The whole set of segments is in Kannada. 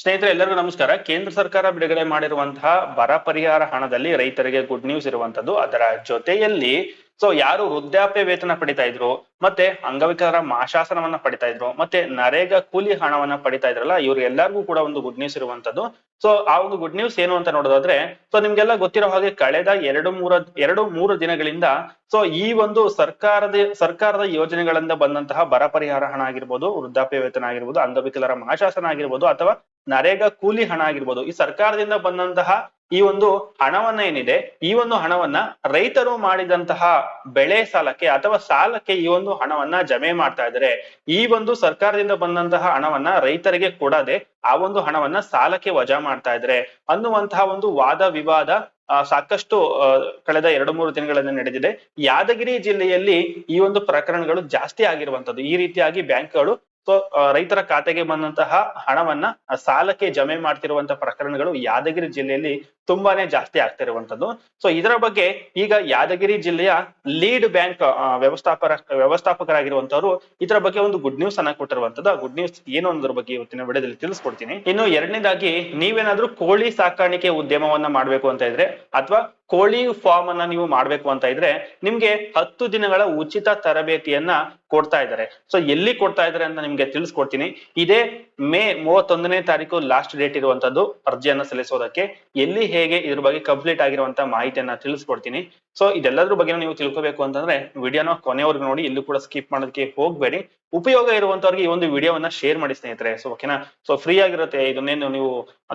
ಸ್ನೇಹಿತರೆ, ಎಲ್ಲರಿಗೂ ನಮಸ್ಕಾರ. ಕೇಂದ್ರ ಸರ್ಕಾರ ಬಿಡುಗಡೆ ಮಾಡಿರುವಂತಹ ಬರ ಪರಿಹಾರ ಹಣದಲ್ಲಿ ರೈತರಿಗೆ ಗುಡ್ ನ್ಯೂಸ್ ಇರುವಂತದ್ದು. ಅದರ ಜೊತೆಯಲ್ಲಿ ಸೊ ಯಾರು ವೃದ್ಧಾಪ್ಯ ವೇತನ ಪಡಿತಾ ಇದ್ರು, ಮತ್ತೆ ಅಂಗವಿಕಲರ ಮಾಶಾಸನವನ್ನ ಪಡಿತಾ ಇದ್ರು, ಮತ್ತೆ ನರೇಗಾ ಕೂಲಿ ಹಣವನ್ನ ಪಡಿತಾ ಇದ್ರಲ್ಲ ಇವ್ರಿಗೆಲ್ಲರಿಗೂ ಕೂಡ ಒಂದು ಗುಡ್ ನ್ಯೂಸ್ ಇರುವಂತದ್ದು. ಸೊ ಆ ಒಂದು ಗುಡ್ ನ್ಯೂಸ್ ಏನು ಅಂತ ನೋಡೋದಾದ್ರೆ ಸೊ ನಿಮ್ಗೆಲ್ಲ ಗೊತ್ತಿರೋ ಹಾಗೆ ಕಳೆದ ಎರಡು ಮೂರ, ಎರಡು ಮೂರು ದಿನಗಳಿಂದ ಸೊ ಈ ಒಂದು ಸರ್ಕಾರದ ಸರ್ಕಾರದ ಯೋಜನೆಗಳಿಂದ ಬಂದಂತಹ ಬರ ಪರಿಹಾರ ಹಣ ಆಗಿರ್ಬೋದು, ವೃದ್ಧಾಪ್ಯ ವೇತನ ಆಗಿರ್ಬೋದು, ಅಂಗವಿಕಲರ ಮಾಶಾಸನ ಆಗಿರ್ಬೋದು, ಅಥವಾ ನರೇಗಾ ಕೂಲಿ ಹಣ ಆಗಿರ್ಬೋದು, ಈ ಸರ್ಕಾರದಿಂದ ಬಂದಂತಹ ಈ ಒಂದು ಹಣವನ್ನ ಏನಿದೆ, ಈ ಒಂದು ಹಣವನ್ನ ರೈತರು ಮಾಡಿದಂತಹ ಬೆಳೆ ಸಾಲಕ್ಕೆ ಅಥವಾ ಸಾಲಕ್ಕೆ ಈ ಒಂದು ಹಣವನ್ನ ಜಮೆ ಮಾಡ್ತಾ ಇದ್ರೆ ಈ ಒಂದು ಸರ್ಕಾರದಿಂದ ಬಂದಂತಹ ಹಣವನ್ನ ರೈತರಿಗೆ ಕೊಡದೆ ಆ ಒಂದು ಹಣವನ್ನ ಸಾಲಕ್ಕೆ ವಜಾ ಮಾಡ್ತಾ ಇದ್ರೆ ಅನ್ನುವಂತಹ ಒಂದು ವಾದ ವಿವಾದ ಸಾಕಷ್ಟು ಕಳೆದ ಎರಡು ಮೂರು ದಿನಗಳಿಂದ ನಡೆದಿದೆ. ಯಾದಗಿರಿ ಜಿಲ್ಲೆಯಲ್ಲಿ ಈ ಒಂದು ಪ್ರಕರಣಗಳು ಜಾಸ್ತಿ ಆಗಿರುವಂತದ್ದು ಈ ರೀತಿಯಾಗಿ ಬ್ಯಾಂಕ್ಗಳು ಸೊ ರೈತರ ಖಾತೆಗೆ ಬಂದಂತಹ ಹಣವನ್ನ ಸಾಲಕ್ಕೆ ಜಮೆ ಮಾಡ್ತಿರುವಂತಹ ಪ್ರಕರಣಗಳು ಯಾದಗಿರಿ ಜಿಲ್ಲೆಯಲ್ಲಿ ತುಂಬಾನೇ ಜಾಸ್ತಿ ಆಗ್ತಿರುವಂತದ್ದು ಸೊ, ಇದರ ಬಗ್ಗೆ ಈಗ ಯಾದಗಿರಿ ಜಿಲ್ಲೆಯ ಲೀಡ್ ಬ್ಯಾಂಕ್ ವ್ಯವಸ್ಥಾಪರ ವ್ಯವಸ್ಥಾಪಕರಾಗಿರುವಂತವರು ಇದರ ಬಗ್ಗೆ ಒಂದು ಗುಡ್ ನ್ಯೂಸ್ ಅನ್ನ ಕೊಟ್ಟಿರುವಂತದ್ದು ಆ ಗುಡ್ ನ್ಯೂಸ್ ಏನು ಅನ್ನೋದ್ರ ಬಗ್ಗೆ ಇವತ್ತಿನ ವಿಡಿಯೋದಲ್ಲಿ ತಿಳಿಸ್ಕೊಡ್ತೀನಿ. ಇನ್ನು ಎರಡನೇದಾಗಿ ನೀವೇನಾದ್ರೂ ಕೋಳಿ ಸಾಕಾಣಿಕೆ ಉದ್ಯಮವನ್ನ ಮಾಡ್ಬೇಕು ಅಂತ ಇದ್ರೆ, ಅಥವಾ ಕೋಳಿ ಫಾರ್ಮ್ ಅನ್ನ ನೀವು ಮಾಡ್ಬೇಕು ಅಂತ ಇದ್ರೆ ನಿಮ್ಗೆ ಹತ್ತು ದಿನಗಳ ಉಚಿತ ತರಬೇತಿಯನ್ನ ಕೊಡ್ತಾ ಇದ್ದಾರೆ. ಸೊ ಎಲ್ಲಿ ಕೊಡ್ತಾ ಇದ್ದಾರೆ ಅಂತ ನಿಮ್ಗೆ ತಿಳಿಸ್ಕೊಡ್ತೀನಿ. ಇದೇ ಮೇ ಮೂವತ್ತೊಂದನೇ ತಾರೀಕು ಲಾಸ್ಟ್ ಡೇಟ್ ಇರುವಂತದ್ದು ಅರ್ಜಿಯನ್ನ ಸಲ್ಲಿಸೋದಕ್ಕೆ ಎಲ್ಲಿ ಹೇಗೆ ಇದ್ರ ಬಗ್ಗೆ ಕಂಪ್ಲೀಟ್ ಆಗಿರುವಂತ ಮಾಹಿತಿಯನ್ನ ತಿಳಿಸ್ಕೊಡ್ತೀನಿ. ಸೊ ಇದೆಲ್ಲದ್ರ ಬಗ್ಗೆ ನೀವು ತಿಳ್ಕೋಬೇಕು ಅಂತಂದ್ರೆ ವಿಡಿಯೋನ ಕೊನೆವರೆಗೂ ನೋಡಿ, ಇಲ್ಲೂ ಕೂಡ ಸ್ಕಿಪ್ ಮಾಡೋದಕ್ಕೆ ಹೋಗ್ಬೇಡಿ. ಉಪಯೋಗ ಇರುವಂತವ್ರಿಗೆ ಈ ಒಂದು ವಿಡಿಯೋವನ್ನ ಶೇರ್ ಮಾಡಿ ಸ್ನೇಹಿತರೆ. ಸೊ ಓಕೆನಾ ಸೊ ಫ್ರೀ ಆಗಿರುತ್ತೆ, ಇದನ್ನೇನು ನೀವು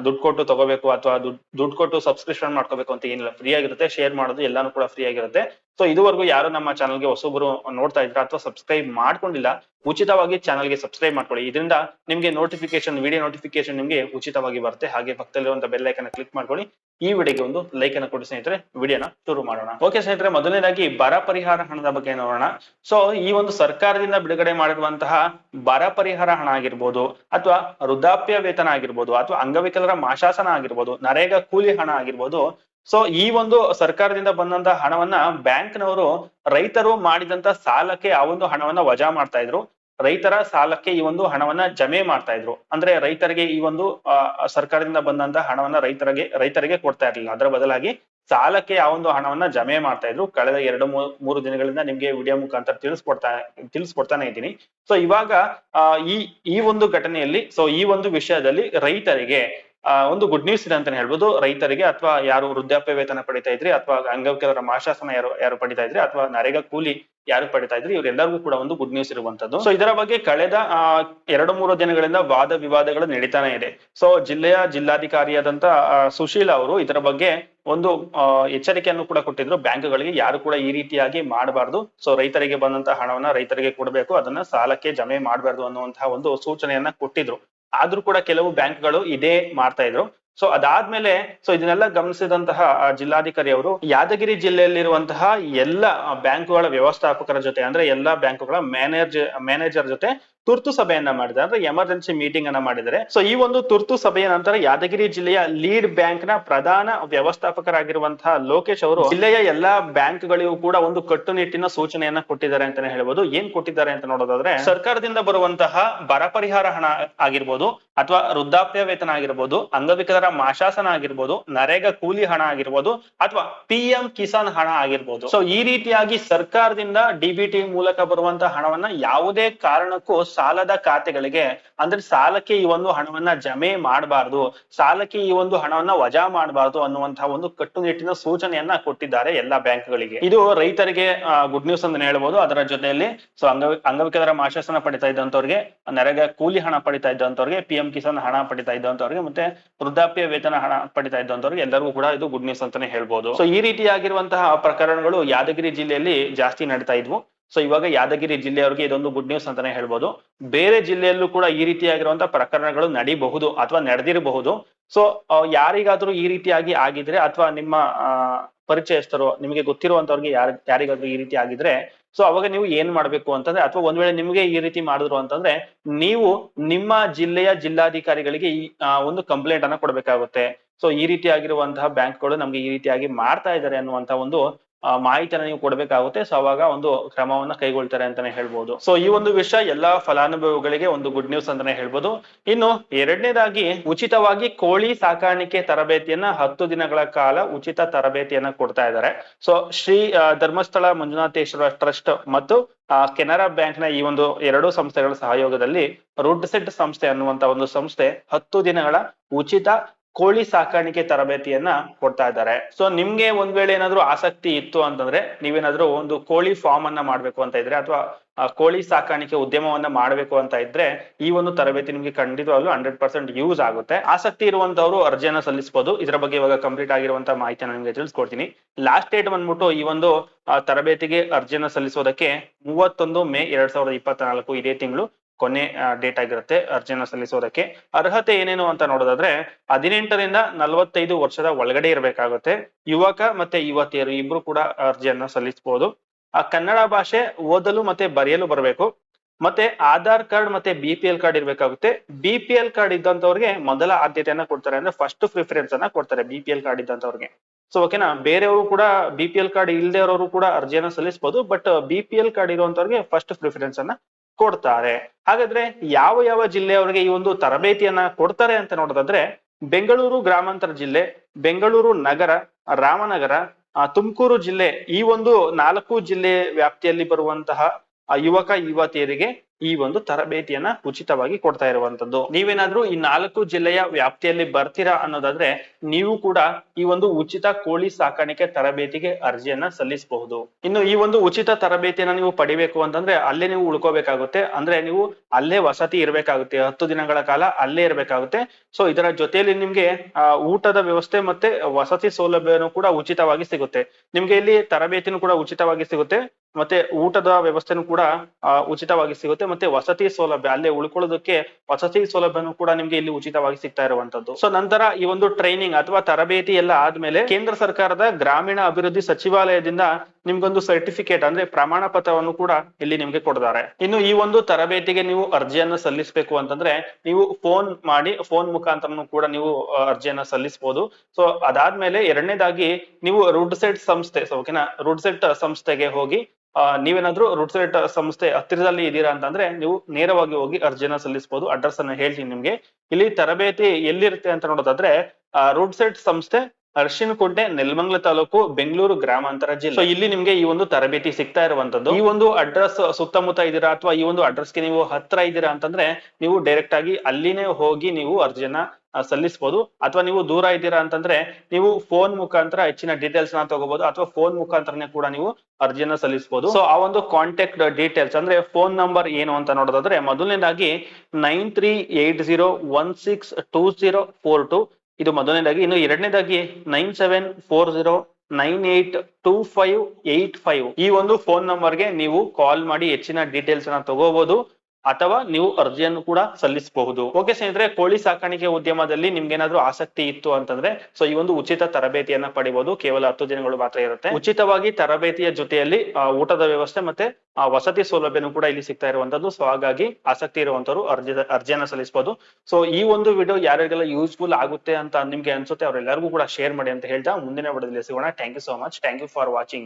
ದುಡ್ಡು ಕೊಟ್ಟು ತಗೋಬೇಕು ಅಥವಾ ದುಡ್ಡು ಕೊಟ್ಟು ಸಬ್ಸ್ಕ್ರಿಪ್ಷನ್ ಮಾಡ್ಕೋಬೇಕು ಅಂತ ಏನಿಲ್ಲ. ಫ್ರೀ ಆಗಿರುತ್ತೆ ಶೇರ್ ಮಾಡೋದು ಎಲ್ಲಾನು ಕೂಡ ಫ್ರೀ ಆಗಿರುತ್ತೆ. ಸೊ ಇದುವರೆಗೂ ಯಾರು ನಮ್ಮ ಚಾನಲ್ಗೆ ಹೊಸೊಬ್ರು ನೋಡ್ತಾ ಇದ್ರ ಅಥವಾ ಸಬ್ಸ್ಕ್ರೈಬ್ ಮಾಡ್ಕೊಂಡಿಲ್ಲ, ಉಚಿತವಾಗಿ ಚಾನಲ್ಗೆ ಸಬ್ಸ್ಕ್ರೈಬ್ ಮಾಡ್ಕೊಳ್ಳಿ. ಇದರಿಂದ ನಿಮ್ಗೆ ನೋಟಿಫಿಕೇಶನ್ ವಿಡಿಯೋ ನೋಟಿಫಿಕೇಶನ್ ನಿಮ್ಗೆ ಉಚಿತವಾಗಿ ಬರುತ್ತೆ. ಹಾಗೆ ಪಕ್ಕದಲ್ಲಿರುವಂತಹ ಬೆಲ್ ಐಕನ್ ಕ್ಲಿಕ್ ಮಾಡ್ಕೊಳ್ಳಿ. ಈ ವಿಡಿಯೋಗೆ ಒಂದು ಲೈಕ್ ಅನ್ನು ಕೊಡಿ ಸ್ನೇಹಿತರೆ. ವಿಡಿಯೋನ ಶುರು ಮಾಡೋಣ. ಓಕೆ ಸ್ನೇಹಿತರೆ, ಮೊದಲನೇದಾಗಿ ಬರ ಪರಿಹಾರ ಹಣದ ಬಗ್ಗೆ ನೋಡೋಣ. ಸೊ ಈ ಒಂದು ಸರ್ಕಾರದಿಂದ ಬಿಡುಗಡೆ ಮಾಡಿರುವಂತಹ ಬರ ಪರಿಹಾರ ಹಣ ಆಗಿರ್ಬೋದು, ಅಥವಾ ವೃದ್ಧಾಪ್ಯ ವೇತನ ಆಗಿರ್ಬೋದು, ಅಥವಾ ಅಂಗವಿಕಲರ ಮಾಶಾಸನ ಆಗಿರ್ಬೋದು, ನರೇಗಾ ಕೂಲಿ ಹಣ ಆಗಿರ್ಬೋದು ಸೊ ಈ ಒಂದು ಸರ್ಕಾರದಿಂದ ಬಂದಂತ ಹಣವನ್ನ ಬ್ಯಾಂಕ್ನವರು ರೈತರು ಮಾಡಿದಂತ ಸಾಲಕ್ಕೆ ಆ ಒಂದು ಹಣವನ್ನ ವಜಾ ಮಾಡ್ತಾ ಇದ್ರು. ರೈತರ ಸಾಲಕ್ಕೆ ಈ ಒಂದು ಹಣವನ್ನ ಜಮೆ ಮಾಡ್ತಾ ಇದ್ರು. ಅಂದ್ರೆ ರೈತರಿಗೆ ಈ ಒಂದು ಸರ್ಕಾರದಿಂದ ಬಂದಂತ ಹಣವನ್ನ ರೈತರಿಗೆ ರೈತರಿಗೆ ಕೊಡ್ತಾ ಇರ್ಲಿಲ್ಲ. ಅದರ ಬದಲಾಗಿ ಸಾಲಕ್ಕೆ ಆ ಒಂದು ಹಣವನ್ನ ಜಮೆ ಮಾಡ್ತಾ ಇದ್ರು. ಕಳೆದ ಎರಡು ಮೂರು ದಿನಗಳಿಂದ ನಿಮ್ಗೆ ವಿಡಿಯೋ ಮುಖಾಂತರ ತಿಳಿಸ್ಕೊಡ್ತಾ, ತಿಳಿಸ್ಕೊಡ್ತಾನೆ ಇದ್ದೀನಿ. ಸೊ ಇವಾಗ ಈ ಈ ಒಂದು ಘಟನೆಯಲ್ಲಿ ಸೊ ಈ ಒಂದು ವಿಷಯದಲ್ಲಿ ರೈತರಿಗೆ ಒಂದು ಗುಡ್ ನ್ಯೂಸ್ ಇದೆ ಅಂತಾನೆ ಹೇಳ್ಬೋದು. ರೈತರಿಗೆ ಅಥವಾ ಯಾರು ವೃದ್ಧಾಪ್ಯ ವೇತನ ಪಡಿತಾ ಇದ್ರಿ ಅಥವಾ ಅಂಗವಿಕಲರ ಮಾಶಾಸನ ಯಾರು ಯಾರು ಪಡಿತಾ ಇದ್ರಿ ಅಥವಾ ನರೇಗಾ ಕೂಲಿ ಯಾರು ಪಡಿತಾ ಇದ್ರಿ, ಇವರೆಲ್ಲರಿಗೂ ಕೂಡ ಒಂದು ಗುಡ್ ನ್ಯೂಸ್ ಇರುವಂತದ್ದು. ಸೊ ಇದರ ಬಗ್ಗೆ ಕಳೆದ ಎರಡು ಮೂರು ದಿನಗಳಿಂದ ವಾದ ವಿವಾದಗಳು ನಡೀತಾನೆ ಇದೆ. ಸೊ ಜಿಲ್ಲೆಯ ಜಿಲ್ಲಾಧಿಕಾರಿಯಾದಂತ ಸುಶೀಲ್ ಅವರು ಇದರ ಬಗ್ಗೆ ಒಂದು ಎಚ್ಚರಿಕೆಯನ್ನು ಕೂಡ ಕೊಟ್ಟಿದ್ರು. ಬ್ಯಾಂಕ್ಗಳಿಗೆ ಯಾರು ಕೂಡ ಈ ರೀತಿಯಾಗಿ ಮಾಡಬಾರ್ದು. ಸೊ ರೈತರಿಗೆ ಬಂದಂತಹ ಹಣವನ್ನ ರೈತರಿಗೆ ಕೊಡಬೇಕು. ಅದನ್ನ ಸಾಲಕ್ಕೆ ಜಮೆ ಮಾಡಬಾರ್ದು ಅನ್ನುವಂತಹ ಒಂದು ಸೂಚನೆಯನ್ನ ಕೊಟ್ಟಿದ್ರು. ಆದ್ರೂ ಕೂಡ ಕೆಲವು ಬ್ಯಾಂಕ್ಗಳು ಇದೇ ಮಾಡ್ತಾ ಇದ್ರು. ಸೊ ಅದಾದ್ಮೇಲೆ ಸೊ ಇದನ್ನೆಲ್ಲ ಗಮನಿಸಿದಂತಹ ಜಿಲ್ಲಾಧಿಕಾರಿ ಅವರು ಯಾದಗಿರಿ ಜಿಲ್ಲೆಯಲ್ಲಿರುವಂತಹ ಎಲ್ಲ ಬ್ಯಾಂಕುಗಳ ವ್ಯವಸ್ಥಾಪಕರ ಜೊತೆ, ಅಂದ್ರೆ ಎಲ್ಲಾ ಬ್ಯಾಂಕುಗಳ ಮ್ಯಾನೇಜ್, ಮ್ಯಾನೇಜರ್ ಜೊತೆ ತುರ್ತು ಸಭೆಯನ್ನ ಮಾಡಿದ್ದಾರೆ ಅಂದ್ರೆ ಎಮರ್ಜೆನ್ಸಿ ಮೀಟಿಂಗ್ ಅನ್ನ ಮಾಡಿದರೆ ಸೊ ಈ ಒಂದು ತುರ್ತು ಸಭೆಯ ನಂತರ ಯಾದಗಿರಿ ಜಿಲ್ಲೆಯ ಲೀಡ್ ಬ್ಯಾಂಕ್ನ ಪ್ರಧಾನ ವ್ಯವಸ್ಥಾಪಕರಾಗಿರುವಂತಹ ಲೋಕೇಶ್ ಅವರು ಜಿಲ್ಲೆಯ ಎಲ್ಲಾ ಬ್ಯಾಂಕ್ಗಳಿಗೂ ಕೂಡ ಒಂದು ಕಟ್ಟುನಿಟ್ಟಿನ ಸೂಚನೆಯನ್ನ ಕೊಟ್ಟಿದ್ದಾರೆ ಅಂತಾನೆ ಹೇಳ್ಬೋದು. ಏನ್ ಕೊಟ್ಟಿದ್ದಾರೆ ಅಂತ ನೋಡೋದಾದ್ರೆ, ಸರ್ಕಾರದಿಂದ ಬರುವಂತಹ ಬರ ಪರಿಹಾರ ಹಣ ಆಗಿರ್ಬೋದು ಅಥವಾ ವೃದ್ಧಾಪ್ಯ ವೇತನ ಆಗಿರ್ಬೋದು, ಅಂಗವಿಕಲರ ಮಾಶಾಸನ ಆಗಿರ್ಬೋದು, ನರೇಗಾ ಕೂಲಿ ಹಣ ಆಗಿರ್ಬೋದು ಅಥವಾ ಪಿ ಎಂ ಕಿಸಾನ್ ಹಣ ಆಗಿರ್ಬೋದು. ಸೊ ಈ ರೀತಿಯಾಗಿ ಸರ್ಕಾರದಿಂದ ಡಿಬಿಟಿ ಮೂಲಕ ಬರುವಂತಹ ಹಣವನ್ನ ಯಾವುದೇ ಕಾರಣಕ್ಕೂ ಸಾಲದ ಖಾತೆಗಳಿಗೆ, ಅಂದ್ರೆ ಸಾಲಕ್ಕೆ ಈ ಒಂದು ಹಣವನ್ನ ಜಮೆ ಮಾಡಬಾರ್ದು, ಸಾಲಕ್ಕೆ ಈ ಒಂದು ಹಣವನ್ನ ವಜಾ ಮಾಡಬಾರ್ದು ಅನ್ನುವಂತಹ ಒಂದು ಕಟ್ಟುನಿಟ್ಟಿನ ಸೂಚನೆಯನ್ನ ಕೊಟ್ಟಿದ್ದಾರೆ ಎಲ್ಲಾ ಬ್ಯಾಂಕ್ಗಳಿಗೆ. ಇದು ರೈತರಿಗೆ ಗುಡ್ ನ್ಯೂಸ್ ಅಂತ ಹೇಳ್ಬೋದು. ಅದರ ಜೊತೆಯಲ್ಲಿ ಸೊ ಅಂಗವಿ ಅಂಗವಿಕಲರ ಮಾಶಾಸನ ಪಡಿತಾ ಇದ್ದಂತವ್ರಿಗೆ ನೆರೆಗ ಕೂಲಿ ಹಣ ಪಡಿತಾ ಇದ್ದಂತವ್ರಿಗೆ ಪಿ ಎಂ ಕಿಸಾನ್ ಹಣ ಪಡಿತಾ ಇದ್ದಂತವ್ರಿಗೆ ಮತ್ತೆ ವೃದ್ಧಾಪ್ಯ ವೇತನ ಹಣ ಪಡಿತಾ ಇದ್ದಂತವ್ರಿಗೆ ಎಲ್ಲರಿಗೂ ಕೂಡ ಇದು ಗುಡ್ ನ್ಯೂಸ್ ಅಂತಾನೆ ಹೇಳ್ಬೋದು. ಸೊ ಈ ರೀತಿಯಾಗಿರುವಂತಹ ಪ್ರಕರಣಗಳು ಯಾದಗಿರಿ ಜಿಲ್ಲೆಯಲ್ಲಿ ಜಾಸ್ತಿ ನಡೀತಾ ಇದ್ವು. ಸೊ ಇವಾಗ ಯಾದಗಿರಿ ಜಿಲ್ಲೆಯವರಿಗೆ ಇದೊಂದು ಗುಡ್ ನ್ಯೂಸ್ ಅಂತಾನೆ ಹೇಳ್ಬೋದು. ಬೇರೆ ಜಿಲ್ಲೆಯಲ್ಲೂ ಕೂಡ ಈ ರೀತಿಯಾಗಿರುವಂತಹ ಪ್ರಕರಣಗಳು ನಡೀಬಹುದು ಅಥವಾ ನಡೆದಿರಬಹುದು. ಸೊ ಯಾರಿಗಾದ್ರೂ ಈ ರೀತಿಯಾಗಿ ಆಗಿದ್ರೆ ಅಥವಾ ನಿಮ್ಮ ಪರಿಚಯಸ್ಥರು, ನಿಮಗೆ ಗೊತ್ತಿರುವಂತವ್ರಿಗೆ ಯಾರ, ಯಾರಿಗಾದ್ರೂ ಈ ರೀತಿ ಆಗಿದ್ರೆ ಸೊ ಅವಾಗ ನೀವು ಏನ್ ಮಾಡ್ಬೇಕು ಅಂತಂದ್ರೆ ಅಥವಾ ಒಂದ್ ವೇಳೆ ನಿಮಗೆ ಈ ರೀತಿ ಮಾಡಿದ್ರು ಅಂತಂದ್ರೆ ನೀವು ನಿಮ್ಮ ಜಿಲ್ಲೆಯ ಜಿಲ್ಲಾಧಿಕಾರಿಗಳಿಗೆ ಈ ಒಂದು ಕಂಪ್ಲೇಂಟ್ ಅನ್ನ ಕೊಡ್ಬೇಕಾಗುತ್ತೆ. ಸೊ ಈ ರೀತಿಯಾಗಿರುವಂತಹ ಬ್ಯಾಂಕ್ಗಳು ನಮ್ಗೆ ಈ ರೀತಿಯಾಗಿ ಮಾಡ್ತಾ ಇದ್ದಾರೆ ಅನ್ನುವಂತ ಒಂದು ಮಾಹಿತಿಯನ್ನ ನೀವು ಕೊಡಬೇಕಾಗುತ್ತೆ. ಸೊ ಅವಾಗ ಒಂದು ಕ್ರಮವನ್ನ ಕೈಗೊಳ್ತಾರೆ ಅಂತಾನೆ ಹೇಳ್ಬೋದು. ಸೊ ಈ ಒಂದು ವಿಷಯ ಎಲ್ಲಾ ಫಲಾನುಭವಿಗಳಿಗೆ ಒಂದು ಗುಡ್ ನ್ಯೂಸ್ ಅಂತಾನೆ ಹೇಳ್ಬೋದು. ಇನ್ನು ಎರಡನೇದಾಗಿ ಉಚಿತವಾಗಿ ಕೋಳಿ ಸಾಕಾಣಿಕೆ ತರಬೇತಿಯನ್ನ ಹತ್ತು ದಿನಗಳ ಕಾಲ ಉಚಿತ ತರಬೇತಿಯನ್ನ ಕೊಡ್ತಾ ಇದ್ದಾರೆ. ಸೊ ಶ್ರೀ ಧರ್ಮಸ್ಥಳ ಮಂಜುನಾಥೇಶ್ವರ ಟ್ರಸ್ಟ್ ಮತ್ತು ಕೆನರಾ ಬ್ಯಾಂಕ್ನ ಈ ಒಂದು ಎರಡು ಸಂಸ್ಥೆಗಳ ಸಹಯೋಗದಲ್ಲಿ ರುಡ್ ಸೆಟ್ ಸಂಸ್ಥೆ ಅನ್ನುವಂತ ಒಂದು ಸಂಸ್ಥೆ ಹತ್ತು ದಿನಗಳ ಉಚಿತ ಕೋಳಿ ಸಾಕಾಣಿಕೆ ತರಬೇತಿಯನ್ನ ಕೊಡ್ತಾ ಇದ್ದಾರೆ. ಸೊ ನಿಮ್ಗೆ ಒಂದ್ ವೇಳೆ ಏನಾದ್ರು ಆಸಕ್ತಿ ಇತ್ತು ಅಂತಂದ್ರೆ, ನೀವೇನಾದ್ರೂ ಒಂದು ಕೋಳಿ ಫಾರ್ಮ್ ಅನ್ನ ಮಾಡ್ಬೇಕು ಅಂತ ಇದ್ರೆ, ಅಥವಾ ಕೋಳಿ ಸಾಕಾಣಿಕೆ ಉದ್ಯಮವನ್ನ ಮಾಡಬೇಕು ಅಂತ ಇದ್ರೆ, ಈ ಒಂದು ತರಬೇತಿ ನಿಮ್ಗೆ ಖಂಡಿತವಾಗ್ಲೂ ಹಂಡ್ರೆಡ್ ಪರ್ಸೆಂಟ್ ಯೂಸ್ ಆಗುತ್ತೆ. ಆಸಕ್ತಿ ಇರುವಂತವ್ರು ಅರ್ಜಿಯನ್ನ ಸಲ್ಲಿಸಬಹುದು ಇದರ ಬಗ್ಗೆ ಇವಾಗ ಕಂಪ್ಲೀಟ್ ಆಗಿರುವಂತ ಮಾಹಿತಿಯನ್ನು ನಿಮ್ಗೆ ತಿಳಿಸ್ಕೊಡ್ತೀನಿ. ಲಾಸ್ಟ್ ಡೇಟ್ ಬಂದ್ಬಿಟ್ಟು ಈ ಒಂದು ತರಬೇತಿಗೆ ಅರ್ಜಿಯನ್ನ ಸಲ್ಲಿಸೋದಕ್ಕೆ ಮೂವತ್ತೊಂದು ಮೇ ಎರಡ್ ಸಾವಿರದ ಇಪ್ಪತ್ನಾಲ್ಕು ಇದೇ ತಿಂಗಳು. ಕೊನೆ ಡೇಟ್ ಆಗಿರುತ್ತೆ ಅರ್ಜಿಯನ್ನು ಸಲ್ಲಿಸೋದಕ್ಕೆ ಅರ್ಹತೆ ಏನೇನು ಅಂತ ನೋಡೋದಾದ್ರೆ, ಹದಿನೆಂಟರಿಂದ ನಲವತ್ತೈದು ವರ್ಷದ ಒಳಗಡೆ ಇರಬೇಕಾಗುತ್ತೆ. ಯುವಕ ಮತ್ತೆ ಯುವತಿಯರು ಇಬ್ರು ಕೂಡ ಅರ್ಜಿಯನ್ನ ಸಲ್ಲಿಸಬಹುದು ಆ, ಕನ್ನಡ ಭಾಷೆ ಓದಲು ಮತ್ತೆ ಬರೆಯಲು ಬರಬೇಕು. ಮತ್ತೆ ಆಧಾರ್ ಕಾರ್ಡ್ ಮತ್ತೆ ಬಿ ಪಿ ಎಲ್ ಕಾರ್ಡ್ ಇರಬೇಕಾಗುತ್ತೆ. ಬಿ ಪಿ ಎಲ್ ಕಾರ್ಡ್ ಇದ್ದಂತವ್ರಿಗೆ ಮೊದಲ ಆದ್ಯತೆಯನ್ನ ಕೊಡ್ತಾರೆ ಅಂದ್ರೆ ಫಸ್ಟ್ ಪ್ರಿಫರೆನ್ಸ್ ಅನ್ನ ಕೊಡ್ತಾರೆ ಬಿ ಪಿ ಎಲ್ ಕಾರ್ಡ್ ಇದ್ದಂತವ್ರಿಗೆ ಸೊ ಓಕೆನಾ ಬೇರೆಯವರು ಕೂಡ ಬಿ ಪಿ ಎಲ್ ಕಾರ್ಡ್ ಇಲ್ಲದೆ ಇರೋರು ಕೂಡ ಅರ್ಜಿಯನ್ನ ಸಲ್ಲಿಸಬಹುದು but B P L card ಇರುವಂತವ್ರಿಗೆ first preference ಅನ್ನ ಕೊಡ್ತಾರೆ. ಹಾಗಾದ್ರೆ ಯಾವ ಯಾವ ಜಿಲ್ಲೆಯವರಿಗೆ ಈ ಒಂದು ತರಬೇತಿಯನ್ನ ಕೊಡ್ತಾರೆ ಅಂತ ನೋಡೋದಾದ್ರೆ ಬೆಂಗಳೂರು ಗ್ರಾಮಾಂತರ ಜಿಲ್ಲೆ, ಬೆಂಗಳೂರು ನಗರ, ರಾಮನಗರ ತುಮಕೂರು ಜಿಲ್ಲೆ ಈ ಒಂದು ನಾಲ್ಕು ಜಿಲ್ಲೆ ವ್ಯಾಪ್ತಿಯಲ್ಲಿ ಬರುವಂತಹ ಯುವಕ ಯುವತಿಯರಿಗೆ ಈ ಒಂದು ತರಬೇತಿಯನ್ನ ಉಚಿತವಾಗಿ ಕೊಡ್ತಾ ಇರುವಂತದ್ದು. ನೀವೇನಾದ್ರೂ ಈ ನಾಲ್ಕು ಜಿಲ್ಲೆಯ ವ್ಯಾಪ್ತಿಯಲ್ಲಿ ಬರ್ತೀರಾ ಅನ್ನೋದಾದ್ರೆ ನೀವು ಕೂಡ ಈ ಒಂದು ಉಚಿತ ಕೋಳಿ ಸಾಕಾಣಿಕೆ ತರಬೇತಿಗೆ ಅರ್ಜಿಯನ್ನ ಸಲ್ಲಿಸಬಹುದು. ಇನ್ನು ಈ ಒಂದು ಉಚಿತ ತರಬೇತಿಯನ್ನ ನೀವು ಪಡಿಬೇಕು ಅಂತಂದ್ರೆ ಅಲ್ಲೇ ನೀವು ಉಳ್ಕೋಬೇಕಾಗುತ್ತೆ. ಅಂದ್ರೆ ನೀವು ಅಲ್ಲೇ ವಸತಿ ಇರಬೇಕಾಗುತ್ತೆ. ಹತ್ತು ದಿನಗಳ ಕಾಲ ಅಲ್ಲೇ ಇರಬೇಕಾಗುತ್ತೆ. ಸೊ ಇದರ ಜೊತೆಯಲ್ಲಿ ನಿಮ್ಗೆ ಊಟದ ವ್ಯವಸ್ಥೆ ಮತ್ತೆ ವಸತಿ ಸೌಲಭ್ಯನೂ ಕೂಡ ಉಚಿತವಾಗಿ ಸಿಗುತ್ತೆ. ನಿಮ್ಗೆ ಇಲ್ಲಿ ತರಬೇತಿನೂ ಕೂಡ ಉಚಿತವಾಗಿ ಸಿಗುತ್ತೆ. ಮತ್ತೆ ಊಟದ ವ್ಯವಸ್ಥೆನೂ ಕೂಡ ಉಚಿತವಾಗಿ ಸಿಗುತ್ತೆ. ಮತ್ತೆ ವಸತಿ ಸೌಲಭ್ಯ, ಅಲ್ಲೇ ಉಳ್ಕೊಳ್ಳೋದಕ್ಕೆ ವಸತಿ ಸೌಲಭ್ಯನೂ ಕೂಡ ನಿಮ್ಗೆ ಇಲ್ಲಿ ಉಚಿತವಾಗಿ ಸಿಗ್ತಾ ಇರುವಂತದ್ದು ಸೊ ನಂತರ ಈ ಒಂದು ಟ್ರೈನಿಂಗ್ ಅಥವಾ ತರಬೇತಿ ಎಲ್ಲ ಆದ್ಮೇಲೆ ಕೇಂದ್ರ ಸರ್ಕಾರದ ಗ್ರಾಮೀಣ ಅಭಿವೃದ್ಧಿ ಸಚಿವಾಲಯದಿಂದ ನಿಮ್ಗೊಂದು ಸರ್ಟಿಫಿಕೇಟ್ ಅಂದ್ರೆ ಪ್ರಮಾಣ ಪತ್ರವನ್ನು ಕೂಡ ಇಲ್ಲಿ ನಿಮ್ಗೆ ಕೊಡ್ತಾರೆ. ಇನ್ನು ಈ ಒಂದು ತರಬೇತಿಗೆ ನೀವು ಅರ್ಜಿಯನ್ನು ಸಲ್ಲಿಸಬೇಕು ಅಂತಂದ್ರೆ ನೀವು ಫೋನ್ ಮಾಡಿ ಫೋನ್ ಮುಖಾಂತರನು ಕೂಡ ನೀವು ಅರ್ಜಿಯನ್ನು ಸಲ್ಲಿಸಬಹುದು ಸೊ ಅದಾದ್ಮೇಲೆ ಎರಡನೇದಾಗಿ ನೀವು ರುಡ್ ಸೆಟ್ ಸಂಸ್ಥೆ ಓಕೆನಾ ರುಡ್ ಸೆಟ್ ಸಂಸ್ಥೆಗೆ ಹೋಗಿ ನೀವೇನಾದ್ರೂ ರೂಟ್ ಸೆಟ್ ಸಂಸ್ಥೆ ಹತ್ತಿರದಲ್ಲಿ ಇದ್ದೀರಾ ಅಂತಂದ್ರೆ ನೀವು ನೇರವಾಗಿ ಹೋಗಿ ಅರ್ಜಿನ ಸಲ್ಲಿಸಬಹುದು ಅಡ್ರೆಸ್ ಅನ್ನ ಹೇಳ್ತೀನಿ ನಿಮ್ಗೆ. ಇಲ್ಲಿ ತರಬೇತಿ ಎಲ್ಲಿರುತ್ತೆ ಅಂತ ನೋಡೋದಾದ್ರೆ ರೂಟ್ ಸೆಟ್ ಸಂಸ್ಥೆ ಅರಿಶಿನಕುಂಟೆ ನೆಲಮಂಗ್ಲ ತಾಲೂಕು ಬೆಂಗಳೂರು ಗ್ರಾಮಾಂತರ ಜಿಲ್ಲೆ. ಸೊ ಇಲ್ಲಿ ನಿಮ್ಗೆ ಈ ಒಂದು ತರಬೇತಿ ಸಿಗ್ತಾ ಇರುವಂತದ್ದು. ಈ ಒಂದು ಅಡ್ರೆಸ್ ಸುತ್ತಮುತ್ತ ಇದ್ದೀರಾ ಅಥವಾ ಈ ಒಂದು ಅಡ್ರೆಸ್ಗೆ ನೀವು ಹತ್ರ ಇದ್ದೀರಾ ಅಂತಂದ್ರೆ ನೀವು ಡೈರೆಕ್ಟ್ ಆಗಿ ಅಲ್ಲಿನೇ ಹೋಗಿ ನೀವು ಅರ್ಜಿಯನ್ನ ಆ, ಸಲ್ಲಿಸಬಹುದು ಅಥವಾ ನೀವು ದೂರ ಇದ್ದೀರಾ ಅಂತಂದ್ರೆ ನೀವು ಫೋನ್ ಮುಖಾಂತರ ಹೆಚ್ಚಿನ ಡೀಟೇಲ್ಸ್ನ ತಗೋಬಹುದು ಅಥವಾ ಫೋನ್ ಮುಖಾಂತರನೇ ಕೂಡ ನೀವು ಅರ್ಜಿಯನ್ನ ಸಲ್ಲಿಸಬಹುದು ಸೊ ಆ ಒಂದು ಕಾಂಟ್ಯಾಕ್ಟ್ ಡೀಟೇಲ್ಸ್ ಅಂದ್ರೆ ಫೋನ್ ನಂಬರ್ ಏನು ಅಂತ ನೋಡೋದಾದ್ರೆ ಮೊದಲನೇದಾಗಿ nine three eight zero one six two zero four two ಇದು ಮೊದಲನೇದಾಗಿ, ಇನ್ನು ಎರಡನೇದಾಗಿ nine seven four zero nine eight two five eight five ಈ ಒಂದು ಫೋನ್ ನಂಬರ್ಗೆ ನೀವು ಕಾಲ್ ಮಾಡಿ ಹೆಚ್ಚಿನ ಡೀಟೇಲ್ಸ್ ಅನ್ನ ತಗೋಬಹುದು ಅಥವಾ ನೀವು ಅರ್ಜಿಯನ್ನು ಕೂಡ ಸಲ್ಲಿಸಬಹುದು. ಓಕೆ ಸ್ನೇಹಿತರೆ, ಕೋಳಿ ಸಾಕಾಣಿಕೆ ಉದ್ಯಮದಲ್ಲಿ ನಿಮ್ಗೆ ಏನಾದ್ರು ಆಸಕ್ತಿ ಇತ್ತು ಅಂತಂದ್ರೆ ಸೊ ಈ ಒಂದು ಉಚಿತ ತರಬೇತಿಯನ್ನ ಪಡಿಬಹುದು ಕೇವಲ ಹತ್ತು ದಿನಗಳು ಮಾತ್ರ ಇರುತ್ತೆ. ಉಚಿತವಾಗಿ ತರಬೇತಿಯ ಜೊತೆಯಲ್ಲಿ ಊಟದ ವ್ಯವಸ್ಥೆ ಮತ್ತೆ ವಸತಿ ಸೌಲಭ್ಯನೂ ಕೂಡ ಇಲ್ಲಿ ಸಿಗ್ತಾ ಇರುವಂತದ್ದು. ಸೊ ಹಾಗಾಗಿ ಆಸಕ್ತಿ ಇರುವಂತವರು ಅರ್ಜಿ, ಅರ್ಜಿಯನ್ನ ಸಲ್ಲಿಸಬಹುದು. ಸೊ ಈ ಒಂದು ವಿಡಿಯೋ ಯಾರಿಗೆಲ್ಲ ಯೂಸ್ಫುಲ್ ಆಗುತ್ತೆ ಅಂತ ನಿಮ್ಗೆ ಅನ್ಸುತ್ತೆ, ಅವರೆಲ್ಲರಿಗೂ ಕೂಡ ಶೇರ್ ಮಾಡಿ ಅಂತ ಹೇಳ್ತಾ ಮುಂದಿನ ವಿಡಿಯೋದಲ್ಲಿ ಸಿಗೋಣ. Thank you so much thank you for watching